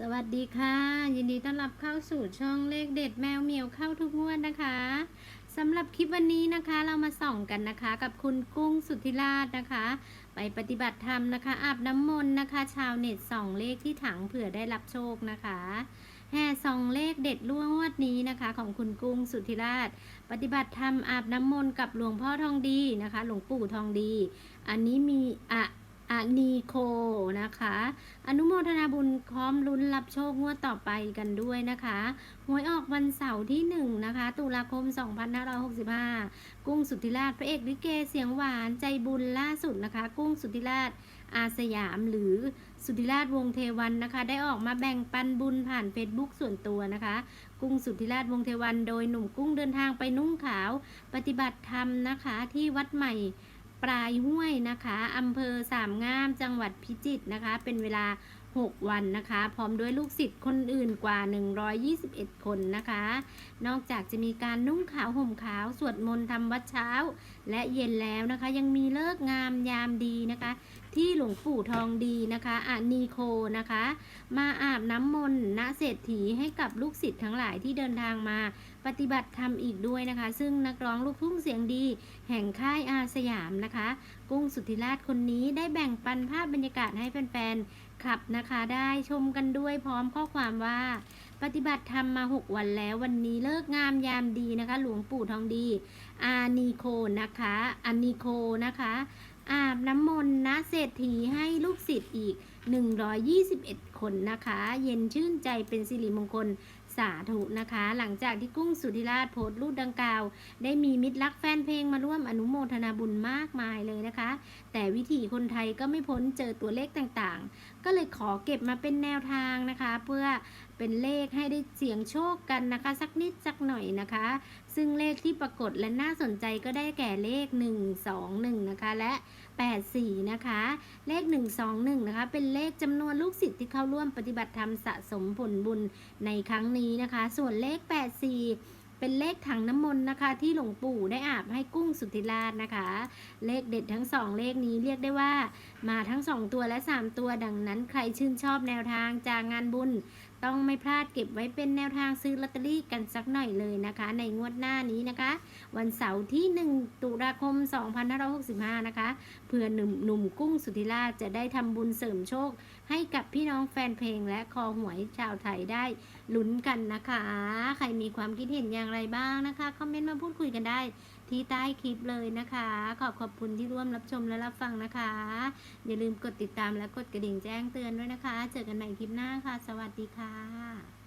สวัสดีค่ะ ยินดีต้อนรับเข้าสู่ช่องเลขเด็ดแมวเหมียวเข้าทุกงวดนะคะสำหรับคลิปวันนี้นะคะเรามาส่องกันนะคะ กับคุณกุ้งสุทธิราชนะคะ ไปปฏิบัติธรรมนะคะ อาบน้ำมนต์นะคะ ชาวเน็ตส่องเลขที่ถังเผื่อได้รับโชคนะคะแห่ส่องเลขเด็ดล่วงวดนี้นะคะ ของคุณกุ้งสุทธิราช ปฏิบัติธรรมอาบน้ำมนต์กับหลวงพ่อทองดีนะคะ หลวงปู่ทองดี อันนี้มีอะ อนีโคนะคะ อนุโมทนาบุญพร้อมลุ้นรับโชคงวดต่อไปกันด้วยนะคะหวยออกวันเสาร์ที่ 1 นะคะ ตุลาคม 2565 กุ้งสุทธิราชพระเอกลิเกเสียงหวานใจบุญล่าสุดนะคะ กุ้งสุทธิราชอาสยามหรือสุทธิราชวงเทวันนะคะ ได้ออกมาแบ่งปันบุญผ่านเฟซบุ๊กส่วนตัวนะคะ กุ้งสุทธิราชวงเทวัน โดยหนุ่มกุ้งเดินทางไปนุ่งขาว ปฏิบัติธรรมนะคะที่วัดใหม่ ปลายห้วยนะคะอำเภอสามงามจังหวัดพิจิตรนะคะ เป็นเวลา 6 วันนะคะ พร้อมด้วยลูกศิษย์คนอื่นกว่า 121 คนนะคะ นอกจากจะมีการนุ่งขาวห่มขาว สวดมนต์ทำวัดเช้า และเย็นแล้วนะคะ ยังมีเลิกงามยามดีนะคะ ที่หลวงปู่ทองดีนะคะอานีโคนะคะ มาอาบน้ำมนต์ณเศรษฐีให้กับลูกศิษย์ทั้งหลายที่เดินทางมาปฏิบัติธรรมอีกด้วยนะคะ ซึ่งนักร้องลูกทุ่งเสียงดี แห่งค่ายอาสยามนะคะกุ้งสุธิราชคนนี้ได้แบ่งปันภาพบรรยากาศให้แฟนๆขับนะคะได้ชมกันด้วยพร้อมข้อความว่า ปฏิบัติธรรมมา 6 วันแล้ววันนี้เลิกงามยามดีนะคะ หลวงปู่ทองดี อานีโคนะคะอานีโคนะคะ อาบน้ำมนต์นะเศรษฐีให้ลูกศิษย์อีก 121 คนนะคะ เย็นชื่นใจเป็นสิริมงคล สาธุนะคะ หลังจากที่กุ้งสุธิราชโพสต์รูปดังกล่าว ได้มีมิตรรักแฟนเพลงมาร่วมอนุโมทนาบุญมากมายเลยนะคะ แต่วิถีคนไทยก็ไม่พ้นเจอตัวเลขต่างๆ ก็เลยขอเก็บมาเป็นแนวทางนะคะ เพื่อเป็นเลขให้ได้เสี่ยงโชคกันนะคะ สักนิดสักหน่อยนะคะ ซึ่งเลขที่ปรากฏและน่าสนใจก็ได้แก่เลข 1 2 1 นะคะ และ 84 นะคะ เลข 121 นะคะ เป็นเลขจำนวนลูกศิษย์ที่เข้าร่วมปฏิบัติธรรมสะสมผลบุญในครั้งนี้นะคะ ส่วนเลข 84เป็นเลขถังน้ำมนต์นะคะ ที่หลวงปู่ได้อาบให้กุ้งสุธิราชนะคะ เลขเด็ดทั้งสองเลขนี้เรียกได้ว่า มาทั้ง2ตัวและ3ตัวดังนั้นใครชื่นชอบแนวทางจากงานบุญต้องไม่พลาดเก็บไว้เป็นแนวทางซื้อลอตเตอรี่กันสักหน่อยเลยนะคะ ในงวดหน้านี้นะคะ วันเสาร์ที่ 1 ตุลาคม 2565 นะคะเพื่อหนุ่มหนุ่มกุ้งสุธิราชจะได้ทำบุญเสริมโชค ให้กับพี่น้องแฟนเพลงและคอหวยชาวไทยได้ลุ้นกันนะคะ ใครมีความคิดเห็นอย่างไรบ้างนะคะคอมเมนต์มาพูดคุยกันได้ ที่ใต้คลิปเลยนะคะ ขอบขอบคุณที่ร่วมรับชมและรับฟังนะคะ อย่าลืมกดติดตามและกดกระดิ่งแจ้งเตือนด้วยนะคะ เจอกันใหม่คลิปหน้าค่ะ สวัสดีค่ะ